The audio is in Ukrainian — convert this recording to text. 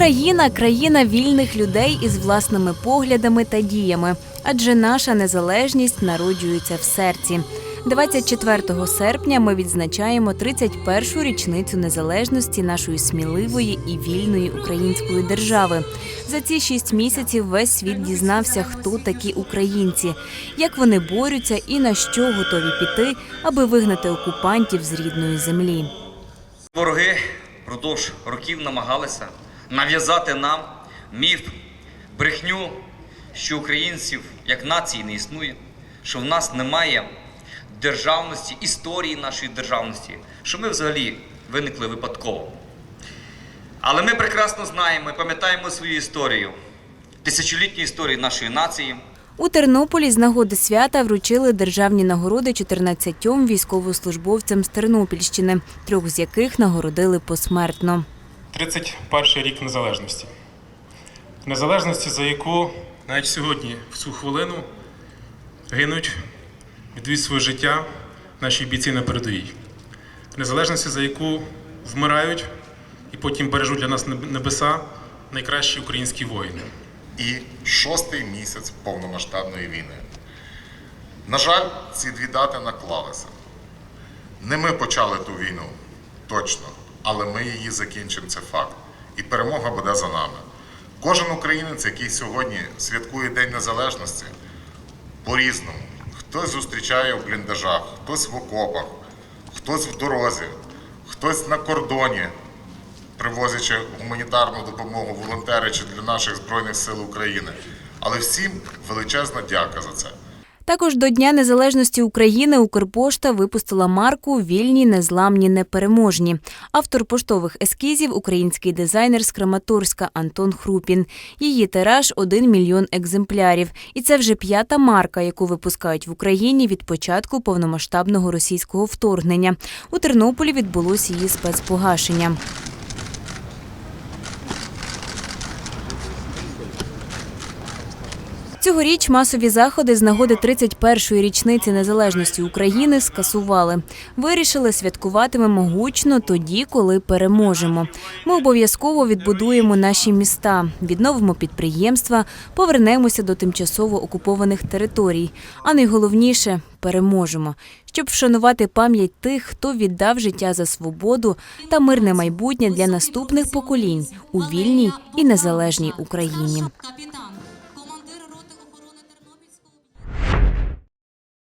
Україна країна вільних людей із власними поглядами та діями, адже наша незалежність народжується в серці. 24 серпня ми відзначаємо 31-шу річницю незалежності нашої сміливої і вільної української держави. За ці шість місяців весь світ дізнався, хто такі українці, як вони борються і на що готові піти, аби вигнати окупантів з рідної землі. Вороги впродовж років намагалися нав'язати нам міф, брехню, що українців як нації не існує, що в нас немає державності, історії нашої державності, що ми взагалі виникли випадково. Але ми прекрасно знаємо і пам'ятаємо свою історію, тисячолітню історію нашої нації. У Тернополі з нагоди свята вручили державні нагороди 14 військовослужбовцям з Тернопільщини, трьох з яких нагородили посмертно. 31 рік незалежності. Незалежності, за яку навіть сьогодні, в цю хвилину, гинуть, віддають своє життя наші бійці на передовій. Незалежності, за яку вмирають і потім бережуть для нас небеса найкращі українські воїни. і шостий місяць повномасштабної війни. На жаль, ці дві дати наклалися. Не ми почали ту війну, точно, але ми її закінчимо, це факт. І перемога буде за нами. Кожен українець, який сьогодні святкує День Незалежності, по-різному. Хтось зустрічає в бліндажах, хтось в окопах, хтось в дорозі, хтось на кордоні, привозячи гуманітарну допомогу волонтери чи для наших Збройних сил України. Але всім величезна дяка за це. Також до Дня Незалежності України Укрпошта випустила марку Вільні, незламні, непереможні. Автор поштових ескізів український дизайнер з Краматорська Антон Хрупін. Її тираж 1 мільйон екземплярів. І це вже п'ята марка, яку випускають в Україні від початку повномасштабного російського вторгнення. У Тернополі відбулось її спецпогашення. Цьогоріч масові заходи з нагоди 31-ї річниці незалежності України скасували. Вирішили святкуватимемо гучно тоді, коли переможемо. Ми обов'язково відбудуємо наші міста, відновимо підприємства, повернемося до тимчасово окупованих територій. А найголовніше переможемо, щоб вшанувати пам'ять тих, хто віддав життя за свободу та мирне майбутнє для наступних поколінь у вільній і незалежній Україні.